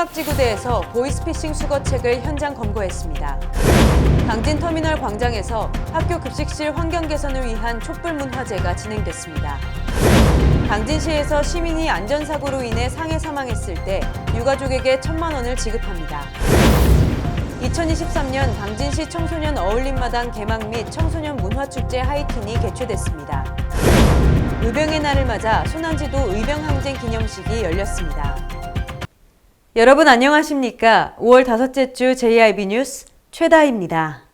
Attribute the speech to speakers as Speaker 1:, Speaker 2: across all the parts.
Speaker 1: 송악지구대에서 보이스피싱 수거책을 현장 검거했습니다. 당진터미널 광장에서 학교 급식실 환경 개선을 위한 촛불 문화제가 진행됐습니다. 당진시에서 시민이 안전사고로 인해 상해 사망했을 때 유가족에게 천만 원을 지급합니다. 2023년 당진시 청소년 어울림마당 개막 및 청소년 문화축제 하이틴이 개최됐습니다. 의병의 날을 맞아 소난지도 의병항쟁 기념식이 열렸습니다. 여러분 안녕하십니까? 5월 다섯째 주 JIB 뉴스 최다입니다.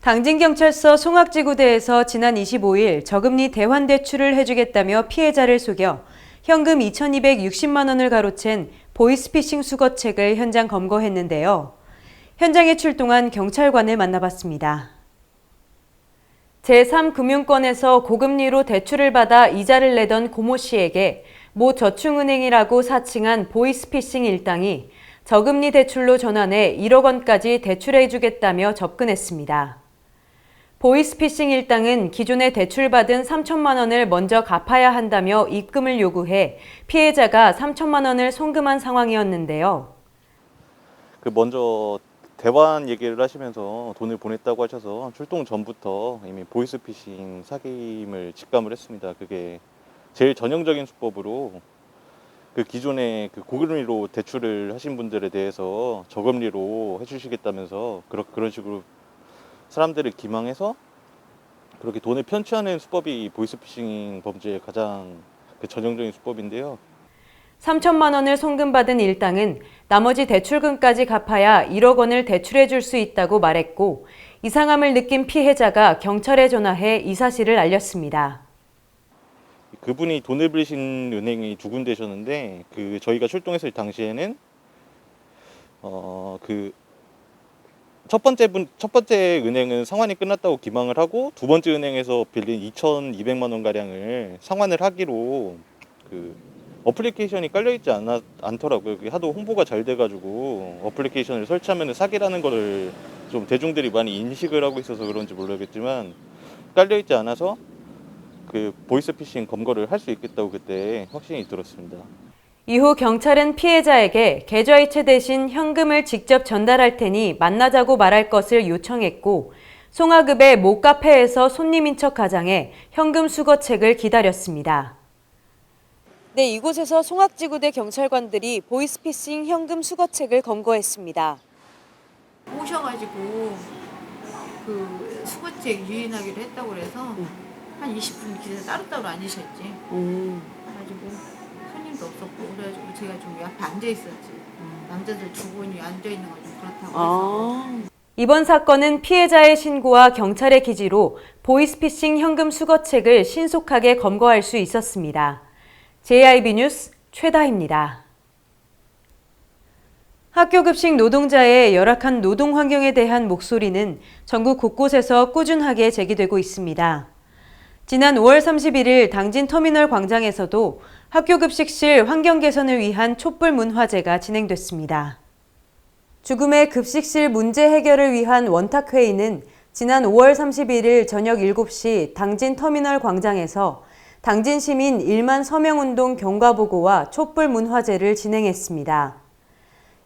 Speaker 1: 당진경찰서 송악지구대에서 지난 25일 저금리 대환 대출을 해주겠다며 피해자를 속여 현금 2,260만 원을 가로챈 보이스피싱 수거책을 현장 검거했는데요. 현장에 출동한 경찰관을 만나봤습니다. 제3금융권에서 고금리로 대출을 받아 이자를 내던 고모 씨에게 모 저축은행이라고 사칭한 보이스피싱 일당이 저금리 대출로 전환해 1억 원까지 대출해주겠다며 접근했습니다. 보이스피싱 일당은 기존에 대출받은 3천만 원을 먼저 갚아야 한다며 입금을 요구해 피해자가 3천만 원을 송금한 상황이었는데요.
Speaker 2: 그 먼저 대환 얘기를 하시면서 돈을 보냈다고 하셔서 출동 전부터 이미 보이스피싱 사기임을 직감을 했습니다. 그게 제일 전형적인 수법으로 그 기존에 그 고금리로 대출을 하신 분들에 대해서 저금리로 해주시겠다면서 그런 그런 식으로 사람들을 기망해서 그렇게 돈을 편취하는 수법이 보이스피싱 범죄의 가장 그 전형적인 수법인데요.
Speaker 1: 3천만 원을 송금받은 일당은 나머지 대출금까지 갚아야 1억 원을 대출해 줄 수 있다고 말했고 이상함을 느낀 피해자가 경찰에 전화해 이 사실을 알렸습니다.
Speaker 2: 그분이 돈을 빌리신 은행이 두 군데셨는데 그 저희가 출동했을 당시에는 어 그 첫 번째 분 첫 번째 은행은 상환이 끝났다고 기망을 하고 두 번째 은행에서 빌린 2,200만 원 가량을 상환을 하기로 그 어플리케이션이 깔려 있지 않아, 않더라고요. 하도 홍보가 잘 돼가지고 어플리케이션을 설치하면 사기라는 거를 좀 대중들이 많이 인식을 하고 있어서 그런지 모르겠지만 깔려 있지 않아서 그 보이스피싱 검거를 할 수 있겠다고 그때 확신이 들었습니다.
Speaker 1: 이후 경찰은 피해자에게 계좌이체 대신 현금을 직접 전달할 테니 만나자고 말할 것을 요청했고 송화급의 모 카페에서 손님인 척 가장해 현금 수거책을 기다렸습니다. 네, 이곳에서 송악지구대 경찰관들이 보이스피싱 현금 수거책을 검거했습니다.
Speaker 3: 오셔가지고 그 수거책 유인하기로 했다고 그래서 한 20분 기다려 따로따로 앉으셨지. 그래가지고 손님도 없었고 그래가지고 제가 좀 옆에 앉아 있었지. 남자들 두 분이 앉아 있는 건 좀 그렇다고 해서
Speaker 1: 이번 사건은 피해자의 신고와 경찰의 기지로 보이스피싱 현금 수거책을 신속하게 검거할 수 있었습니다. JIB 뉴스 최다입니다. 학교 급식 노동자의 열악한 노동 환경에 대한 목소리는 전국 곳곳에서 꾸준하게 제기되고 있습니다. 지난 5월 31일 당진 터미널 광장에서도 학교 급식실 환경 개선을 위한 촛불 문화제가 진행됐습니다. 죽음의 급식실 문제 해결을 위한 원탁회의는 지난 5월 31일 저녁 7시 당진 터미널 광장에서 당진 시민 1만 서명운동 경과보고와 촛불 문화제를 진행했습니다.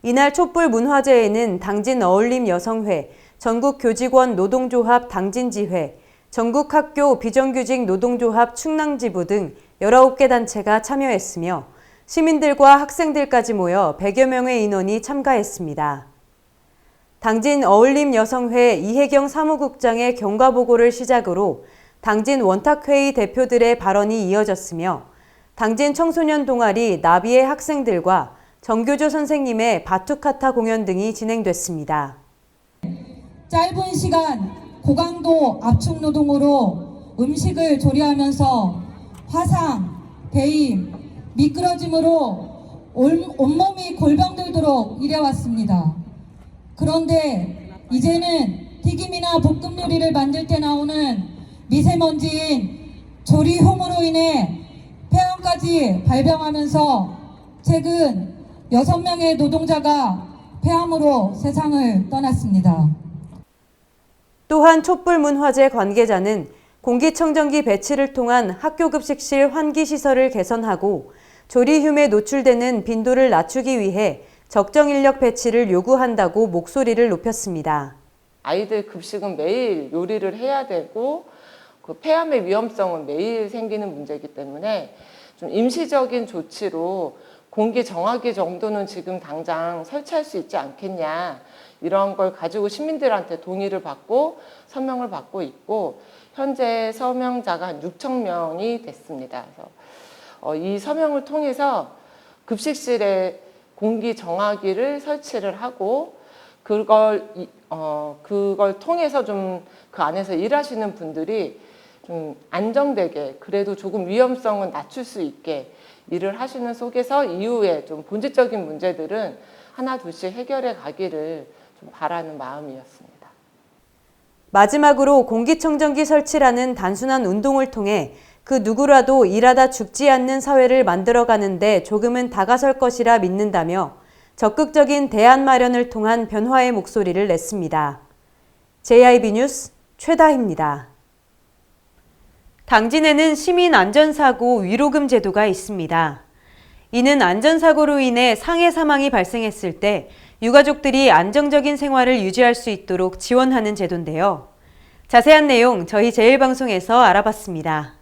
Speaker 1: 이날 촛불 문화제에는 당진 어울림 여성회, 전국 교직원 노동조합 당진지회, 전국학교 비정규직 노동조합 충남지부 등 19개 단체가 참여했으며 시민들과 학생들까지 모여 100여 명의 인원이 참가했습니다. 당진 어울림 여성회 이혜경 사무국장의 경과 보고를 시작으로 당진 원탁회의 대표들의 발언이 이어졌으며 당진 청소년 동아리 나비의 학생들과 정교조 선생님의 바투카타 공연 등이 진행됐습니다.
Speaker 4: 짧은 시간 고강도 압축 노동으로 음식을 조리하면서 화상, 배임, 미끄러짐으로 온- 온몸이 골병들도록 일해왔습니다. 그런데 이제는 튀김이나 볶음 요리를 만들 때 나오는 미세먼지인 조리홈으로 인해 폐암까지 발병하면서 최근 6명의 노동자가 폐암으로 세상을 떠났습니다.
Speaker 1: 또한 촛불 문화제 관계자는 공기청정기 배치를 통한 학교 급식실 환기 시설을 개선하고 조리흉에 노출되는 빈도를 낮추기 위해 적정 인력 배치를 요구한다고 목소리를 높였습니다.
Speaker 5: 아이들 급식은 매일 요리를 해야 되고 그 폐암의 위험성은 매일 생기는 문제이기 때문에 좀 임시적인 조치로 공기 정화기 정도는 지금 당장 설치할 수 있지 않겠냐 이런 걸 가지고 시민들한테 동의를 받고 서명을 받고 있고 현재 서명자가 한 6천 명이 됐습니다. 그래서 어, 이 서명을 통해서 급식실에 공기 정화기를 설치를 하고 그걸 이- 어 그걸 통해서 좀 그 안에서 일하시는 분들이 좀 안정되게 그래도 조금 위험성은 낮출 수 있게 일을 하시는 속에서 이후에 좀 본질적인 문제들은 하나 둘씩 해결해 가기를 좀 바라는 마음이었습니다.
Speaker 1: 마지막으로 공기청정기 설치라는 단순한 운동을 통해 그 누구라도 일하다 죽지 않는 사회를 만들어가는데 조금은 다가설 것이라 믿는다며 적극적인 대안 마련을 통한 변화의 목소리를 냈습니다. JIB 뉴스 최다희입니다. 당진에는 시민 안전사고 위로금 제도가 있습니다. 이는 안전사고로 인해 상해 사망이 발생했을 때 유가족들이 안정적인 생활을 유지할 수 있도록 지원하는 제도인데요. 자세한 내용 저희 제일방송에서 알아봤습니다.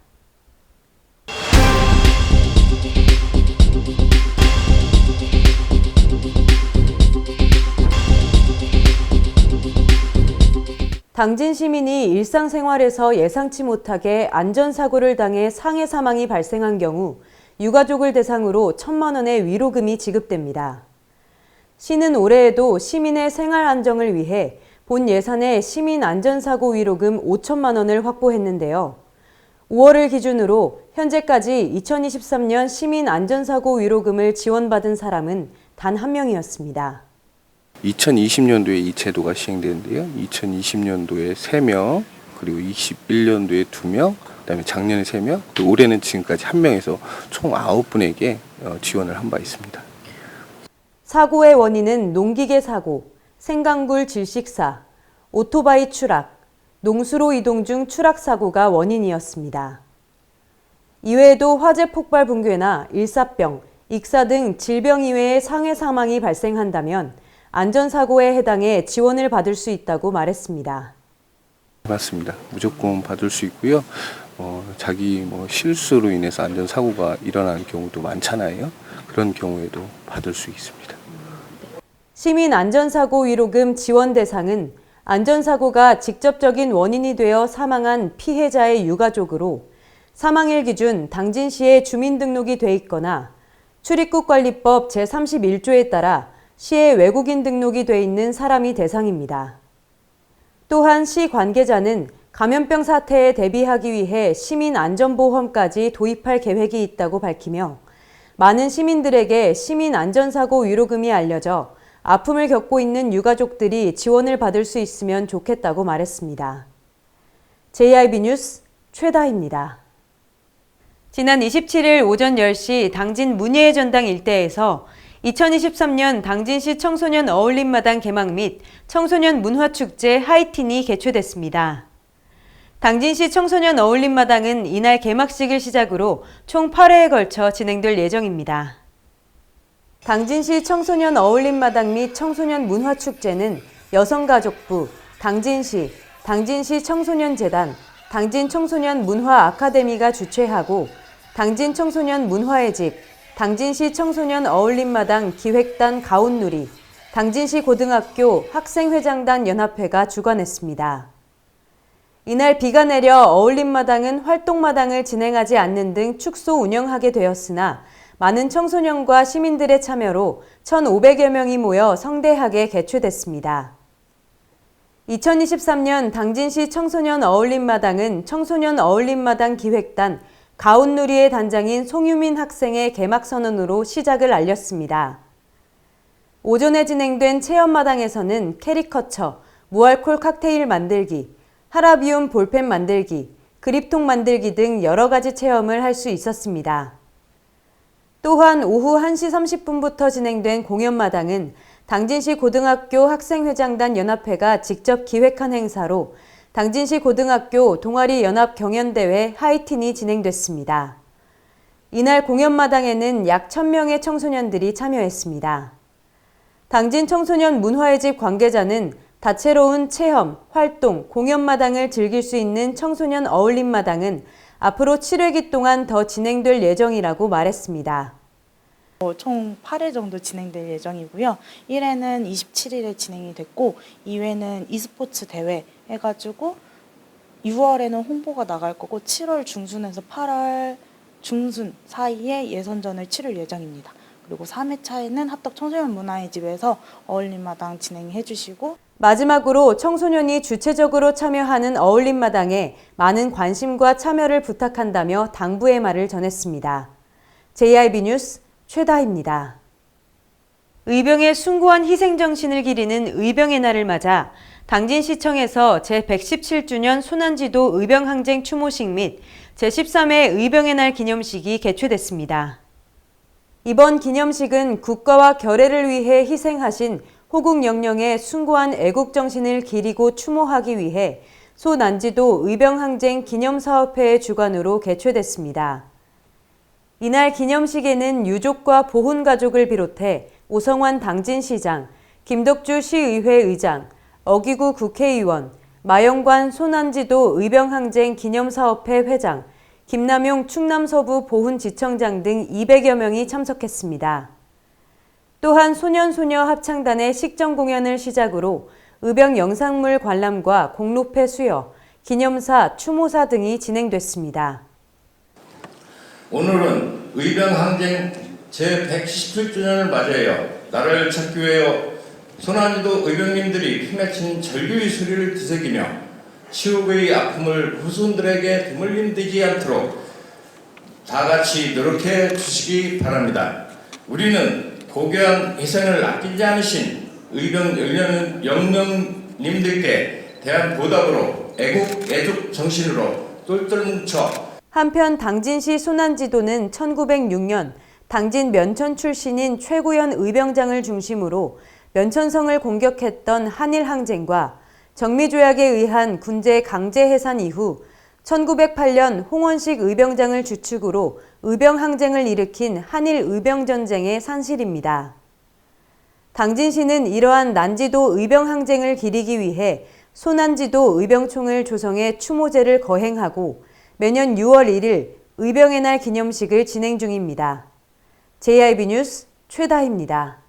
Speaker 1: 당진 시민이 일상생활에서 예상치 못하게 안전사고를 당해 상해 사망이 발생한 경우 유가족을 대상으로 천만 원의 위로금이 지급됩니다. 시는 올해에도 시민의 생활 안정을 위해 본 예산에 시민 안전사고 위로금 5천만 원을 확보했는데요. 5월을 기준으로 현재까지 2023년 시민 안전사고 위로금을 지원받은 사람은 단 한 명이었습니다.
Speaker 6: 2020년도에 이 제도가 시행되는데요. 2020년도에 3명, 그리고 21년도에 2명, 그다음에 작년에 3명, 또 올해는 지금까지 1명에서 총 9분에게 어, 지원을 한 바 있습니다.
Speaker 1: 사고의 원인은 농기계 사고, 생강굴 질식사, 오토바이 추락, 농수로 이동 중 추락 사고가 원인이었습니다. 이외에도 화재 폭발 붕괴나 일사병, 익사 등 질병 이외의 상해 사망이 발생한다면 안전사고에 해당해 지원을 받을 수 있다고 말했습니다.
Speaker 6: 맞습니다. 무조건 받을 수 있고요. 어, 자기 뭐 실수로 인해서 안전 사고가 일어나는 경우도 많잖아요. 그런 경우에도 받을 수 있습니다.
Speaker 1: 시민 안전사고 위로금 지원 대상은 안전사고가 직접적인 원인이 되어 사망한 피해자의 유가족으로 사망일 기준 당진시에 주민등록이 돼 있거나 출입국 관리법 제31조에 따라 시에 외국인 등록이 돼 있는 사람이 대상입니다. 또한 시 관계자는 감염병 사태에 대비하기 위해 시민 안전보험까지 도입할 계획이 있다고 밝히며 많은 시민들에게 시민 안전사고 위로금이 알려져 아픔을 겪고 있는 유가족들이 지원을 받을 수 있으면 좋겠다고 말했습니다. JIB 뉴스 최다입니다. 지난 27일 오전 10시 당진 문예의 전당 일대에서 2023년 당진시 청소년 어울림마당 개막 및 청소년 문화축제 하이틴이 개최됐습니다. 당진시 청소년 어울림마당은 이날 개막식을 시작으로 총 8회에 걸쳐 진행될 예정입니다. 당진시 청소년 어울림마당 및 청소년 문화축제는 여성가족부, 당진시, 당진시 청소년재단, 당진 청소년 문화 아카데미가 주최하고 당진 청소년 문화의 집, 당진시 청소년 어울림마당 기획단 가온누리, 당진시 고등학교 학생회장단 연합회가 주관했습니다. 이날 비가 내려 어울림마당은 활동마당을 진행하지 않는 등 축소 운영하게 되었으나 많은 청소년과 시민들의 참여로 1,500여 명이 모여 성대하게 개최됐습니다. 2023년 당진시 청소년 어울림마당은 청소년 어울림마당 기획단 가온누리의 단장인 송유민 학생의 개막 선언으로 시작을 알렸습니다. 오전에 진행된 체험마당에서는 캐리커처, 무알콜 칵테일 만들기, 하라비움 볼펜 만들기, 그립통 만들기 등 여러 가지 체험을 할 수 있었습니다. 또한 오후 1시 30분부터 진행된 공연마당은 당진시 고등학교 학생회장단 연합회가 직접 기획한 행사로 당진시 고등학교 동아리 연합 경연대회 하이틴이 진행됐습니다. 이날 공연마당에는 약 1000명의 청소년들이 참여했습니다. 당진 청소년 문화의 집 관계자는 다채로운 체험, 활동, 공연마당을 즐길 수 있는 청소년 어울림마당은 앞으로 7회기 동안 더 진행될 예정이라고 말했습니다.
Speaker 7: 어, 총 8회 정도 진행될 예정이고요. 1회는 27일에 진행이 됐고 2회는 e스포츠 대회 해가지고 6월에는 홍보가 나갈 거고 7월 중순에서 8월 중순 사이에 예선전을 치를 예정입니다. 그리고 3회차에는 합덕 청소년 문화의 집에서 어울림마당 진행해 주시고
Speaker 1: 마지막으로 청소년이 주체적으로 참여하는 어울림마당에 많은 관심과 참여를 부탁한다며 당부의 말을 전했습니다. JIB 뉴스 최다입니다. 의병의 숭고한 희생정신을 기리는 의병의 날을 맞아 당진시청에서 제117주년 소난지도 의병항쟁 추모식 및 제13회 의병의 날 기념식이 개최됐습니다. 이번 기념식은 국가와 결애를 위해 희생하신 호국 영령의 숭고한 애국 정신을 기리고 추모하기 위해 소난지도 의병항쟁 기념사업회의 주관으로 개최됐습니다. 이날 기념식에는 유족과 보훈 가족을 비롯해 오성환 당진시장, 김덕주 시의회 의장, 어기구 국회의원, 마영관 소난지도 의병항쟁 기념사업회 회장, 김남용 충남서부 보훈지청장 등 200여 명이 참석했습니다. 또한 소년소녀 합창단의 식전 공연을 시작으로 의병 영상물 관람과 공로패 수여, 기념사, 추모사 등이 진행됐습니다.
Speaker 8: 오늘은 의병 항쟁 제117주년을 맞이하여 나라를 찾기 위하여 소난지도 의병님들이 피맺힌 절규의 소리를 되새기며 치욕의 아픔을 후손들에게 드물림되지 않도록 다 같이 노력해 주시기 바랍니다. 우리는 고귀한 희생을 아끼지 않으신 의병 영령님들께 대한 보답으로 애국 애족 정신으로 똘똘 뭉쳐
Speaker 1: 한편 당진시 소난지도는 1906년 당진 면천 출신인 최구현 의병장을 중심으로 면천성을 공격했던 한일 항쟁과 정미조약에 의한 군제 강제 해산 이후 1908년 홍원식 의병장을 주축으로 의병 항쟁을 일으킨 한일 의병 전쟁의 산실입니다. 당진시는 이러한 난지도 의병 항쟁을 기리기 위해 소난지도 의병총을 조성해 추모제를 거행하고 매년 6월 1일 의병의 날 기념식을 진행 중입니다. JIB 뉴스 최다희입니다.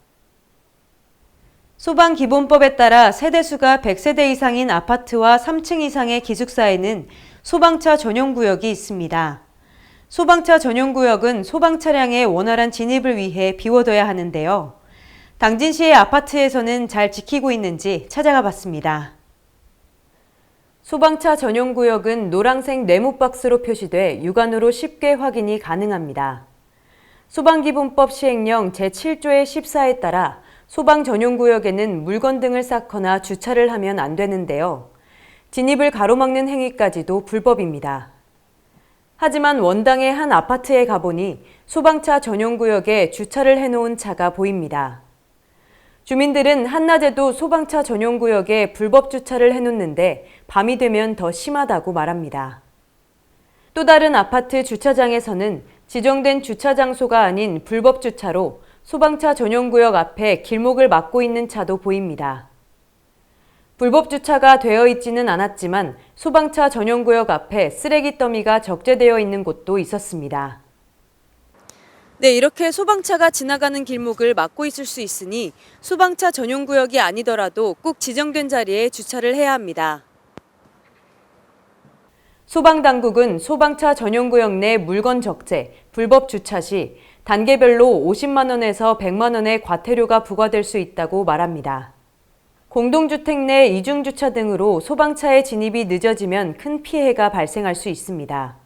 Speaker 1: 소방기본법에 따라 세대수가 100세대 이상인 아파트와 3층 이상의 기숙사에는 소방차 전용 구역이 있습니다. 소방차 전용 구역은 소방 차량의 원활한 진입을 위해 비워둬야 하는데요. 당진시의 아파트에서는 잘 지키고 있는지 찾아가 봤습니다. 소방차 전용 구역은 노란색 네모박스로 표시돼 육안으로 쉽게 확인이 가능합니다. 소방기본법 시행령 제7조의 14에 따라 소방 전용 구역에는 물건 등을 쌓거나 주차를 하면 안 되는데요. 진입을 가로막는 행위까지도 불법입니다. 하지만 원당의 한 아파트에 가보니 소방차 전용 구역에 주차를 해놓은 차가 보입니다. 주민들은 한낮에도 소방차 전용 구역에 불법 주차를 해놓는데 밤이 되면 더 심하다고 말합니다. 또 다른 아파트 주차장에서는 지정된 주차 장소가 아닌 불법 주차로 소방차 전용 구역 앞에 길목을 막고 있는 차도 보입니다. 불법 주차가 되어 있지는 않았지만 소방차 전용 구역 앞에 쓰레기 더미가 적재되어 있는 곳도 있었습니다. 네, 이렇게 소방차가 지나가는 길목을 막고 있을 수 있으니 소방차 전용 구역이 아니더라도 꼭 지정된 자리에 주차를 해야 합니다. 소방당국은 소방차 전용 구역 내 물건 적재, 불법 주차 시 단계별로 50만 원에서 100만 원의 과태료가 부과될 수 있다고 말합니다. 공동주택 내 이중주차 등으로 소방차의 진입이 늦어지면 큰 피해가 발생할 수 있습니다.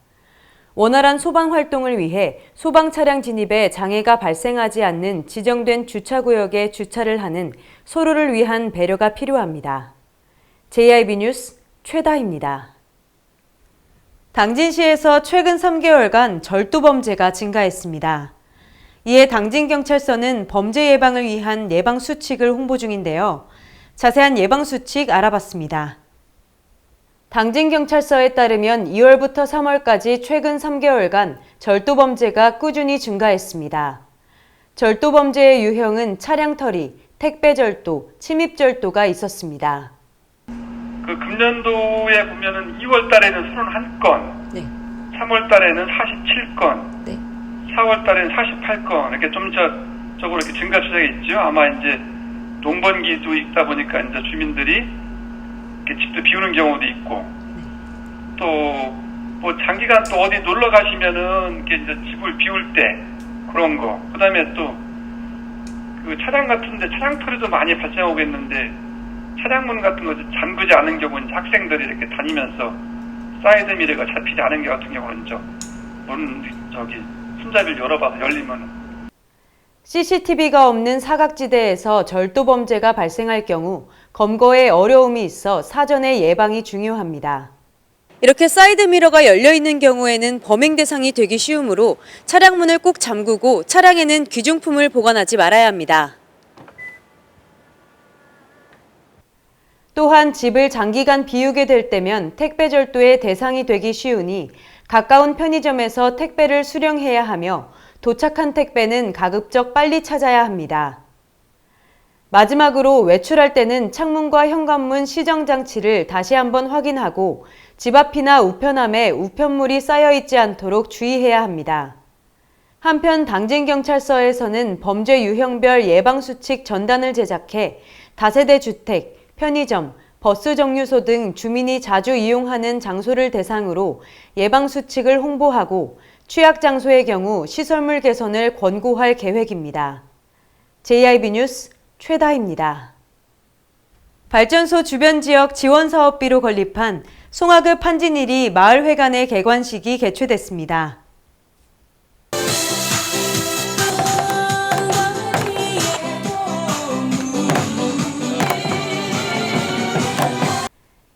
Speaker 1: 원활한 소방 활동을 위해 소방 차량 진입에 장애가 발생하지 않는 지정된 주차구역에 주차를 하는 서로를 위한 배려가 필요합니다. JIB 뉴스 최다입니다. 당진시에서 최근 3개월간 절도 범죄가 증가했습니다. 이에 당진경찰서는 범죄 예방을 위한 예방 수칙을 홍보 중인데요. 자세한 예방 수칙 알아봤습니다. 당진경찰서에 따르면 2월부터 3월까지 최근 3개월간 절도 범죄가 꾸준히 증가했습니다. 절도 범죄의 유형은 차량 털이, 택배 절도, 침입 절도가 있었습니다.
Speaker 9: 그 금년도에 보면은 2월 달에는 31건,
Speaker 1: 네.
Speaker 9: 3월 달에는 47건,
Speaker 1: 네.
Speaker 9: 4월 달에는 48건 이렇게 좀 저, 적으로 이렇게 증가 추세가 있죠. 아마 이제 농번기도 있다 보니까 이제 주민들이 이렇게 집도 비우는 경우도 있고 또 뭐 장기간 또 어디 놀러 가시면은 이렇게 이제 집을 비울 때 그런 거. 그다음에 또 그 차량 같은데 차량 털이도 많이 발생하고 있는데 차량문 같은 거 잠그지 않은 경우는 학생들이 이렇게 다니면서 사이드 미러가 잡히지 않은 게 같은 경우는 저문 저기 손잡이를 열어봐서 열리면
Speaker 1: CCTV가 없는 사각지대에서 절도 범죄가 발생할 경우 검거에 어려움이 있어 사전의 예방이 중요합니다. 이렇게 사이드 미러가 열려 있는 경우에는 범행 대상이 되기 쉬우므로 차량 문을 꼭 잠그고 차량에는 귀중품을 보관하지 말아야 합니다. 또한 집을 장기간 비우게 될 때면 택배 절도의 대상이 되기 쉬우니 가까운 편의점에서 택배를 수령해야 하며 도착한 택배는 가급적 빨리 찾아야 합니다. 마지막으로 외출할 때는 창문과 현관문 시정 장치를 다시 한번 확인하고 집 앞이나 우편함에 우편물이 쌓여 있지 않도록 주의해야 합니다. 한편 당진경찰서에서는 범죄 유형별 예방수칙 전단을 제작해 다세대 주택, 편의점, 버스 정류소 등 주민이 자주 이용하는 장소를 대상으로 예방수칙을 홍보하고 취약 장소의 경우 시설물 개선을 권고할 계획입니다. JIB 뉴스 최다입니다. 발전소 주변 지역 지원 사업비로 건립한 송화급 한진일이 마을회관의 개관식이 개최됐습니다.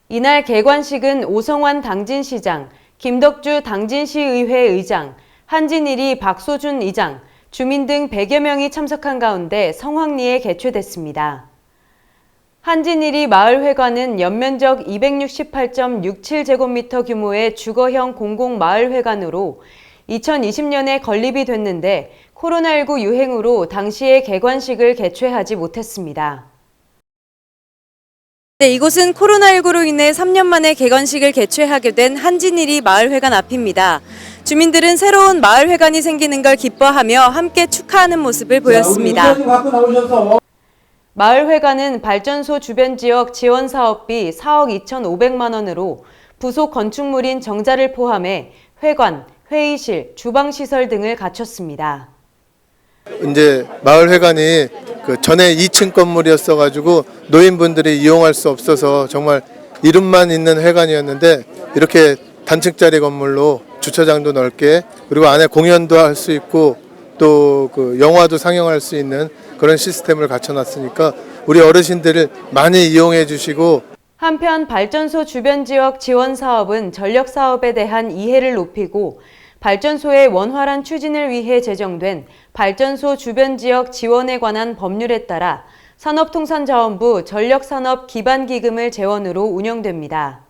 Speaker 1: 이날 개관식은 오성환 당진시장, 김덕주 당진시의회 의장, 한진일이 박소준 이장, 주민 등 100여 명이 참석한 가운데 성황리에 개최됐습니다. 한진일이 마을회관은 연면적 268.67제곱미터 규모의 주거형 공공마을회관으로 2020년에 건립이 됐는데 코로나19 유행으로 당시에 개관식을 개최하지 못했습니다. 네, 이곳은 코로나19로 인해 3년 만에 개관식을 개최하게 된 한진일이 마을회관 앞입니다. 주민들은 새로운 마을회관이 생기는 걸 기뻐하며 함께 축하하는 모습을 보였습니다. 마을회관은 발전소 주변 지역 지원 사업비 4억 2,500만 원으로 부속 건축물인 정자를 포함해 회관, 회의실, 주방 시설 등을 갖췄습니다.
Speaker 10: 이제 마을회관이 그 전에 2층 건물이었어 가지고 노인분들이 이용할 수 없어서 정말 이름만 있는 회관이었는데 이렇게 단층짜리 건물로 주차장도 넓게 그리고 안에 공연도 할 수 있고 또 그 영화도 상영할 수 있는 그런 시스템을 갖춰놨으니까 우리 어르신들을 많이 이용해 주시고
Speaker 1: 한편 발전소 주변 지역 지원 사업은 전력 사업에 대한 이해를 높이고 발전소의 원활한 추진을 위해 제정된 발전소 주변 지역 지원에 관한 법률에 따라 산업통상자원부 전력산업 기반기금을 재원으로 운영됩니다.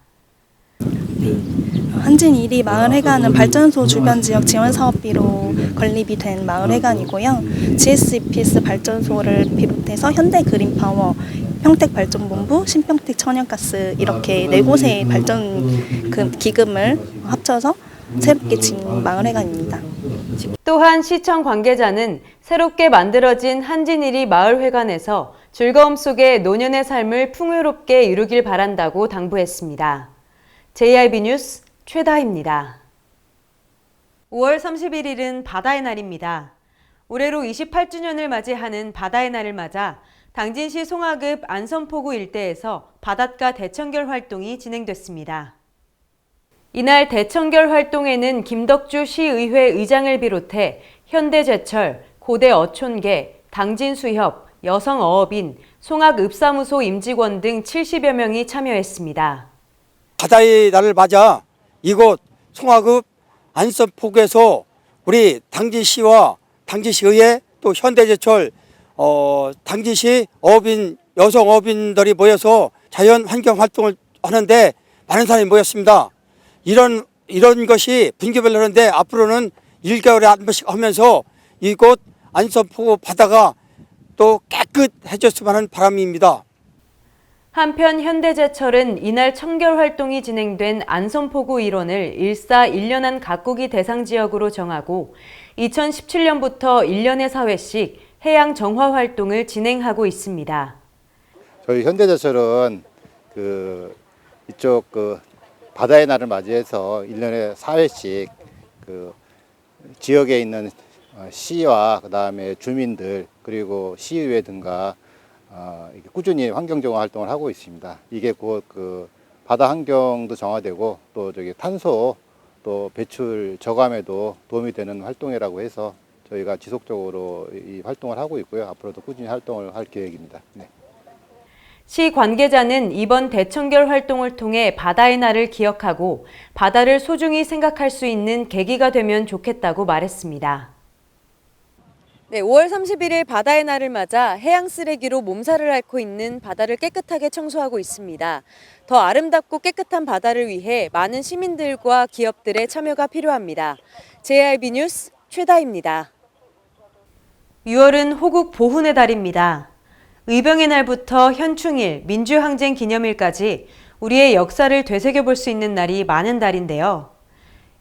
Speaker 11: 한진 1위 마을회관은 발전소 주변 지역 지원 사업비로 건립이 된 마을회관이고요. GSEPS 발전소를 비롯해서 현대 그린파워, 평택 발전본부, 신평택 천연가스 이렇게 네 곳의 발전 그 기금을 합쳐서 새롭게 지은 마을회관입니다.
Speaker 1: 또한 시청 관계자는 새롭게 만들어진 한진일이 마을회관에서 즐거움 속에 노년의 삶을 풍요롭게 이루길 바란다고 당부했습니다. JIB 뉴스 최다입니다. 5월 31일은 바다의 날입니다. 올해로 28주년을 맞이하는 바다의 날을 맞아 당진시 송화급 안선포구 일대에서 바닷가 대청결 활동이 진행됐습니다. 이날 대청결 활동에는 김덕주 시의회 의장을 비롯해 현대제철, 고대 어촌계, 당진수협, 여성어업인, 송악읍사무소 임직원 등 70여 명이 참여했습니다.
Speaker 12: 바다의 날을 맞아 이곳 송화급 안선포구에서 우리 당진시와 당진시의회 또 현대제철 어, 당진시 어업인 여성 어업인들이 모여서 자연 환경 활동을 하는데 많은 사람이 모였습니다. 이런 이런 것이 분기별로 하는데 앞으로는 1개월에 한 번씩 하면서 이곳 안성포구 바다가 또 깨끗해졌으면 하는 바람입니다.
Speaker 1: 한편 현대제철은 이날 청결 활동이 진행된 안성포구 일원을 일사 1년한 가꾸기 대상 지역으로 정하고 2017년부터 1년에 4회씩 해양 정화 활동을 진행하고 있습니다.
Speaker 13: 저희 현대제철은 그 이쪽 그 바다의 날을 맞이해서 1년에 4회씩 그 지역에 있는 어, 시와 그다음에 주민들 그리고 시의회 등과 어, 꾸준히 환경 정화 활동을 하고 있습니다. 이게 곧 그 바다 환경도 정화되고 또 저기 탄소 또 배출 저감에도 도움이 되는 활동이라고 해서 저희가 지속적으로 이 활동을 하고 있고요. 앞으로도 꾸준히 활동을 할 계획입니다. 네.
Speaker 1: 시 관계자는 이번 대청결 활동을 통해 바다의 날을 기억하고 바다를 소중히 생각할 수 있는 계기가 되면 좋겠다고 말했습니다. 네, 5월 31일 바다의 날을 맞아 해양 쓰레기로 몸살을 앓고 있는 바다를 깨끗하게 청소하고 있습니다. 더 아름답고 깨끗한 바다를 위해 많은 시민들과 기업들의 참여가 필요합니다. JRB 뉴스 최다입니다. 6월은 호국 보훈의 달입니다. 의병의 날부터 현충일, 민주항쟁 기념일까지 우리의 역사를 되새겨 볼 수 있는 날이 많은 달인데요.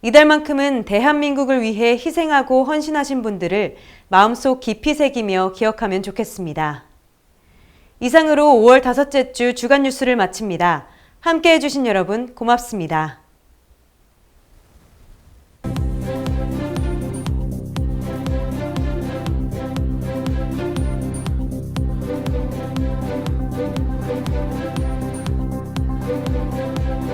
Speaker 1: 이달만큼은 대한민국을 위해 희생하고 헌신하신 분들을 마음속 깊이 새기며 기억하면 좋겠습니다. 이상으로 5월 다섯째 주 주간 뉴스를 마칩니다. 함께 해주신 여러분 고맙습니다.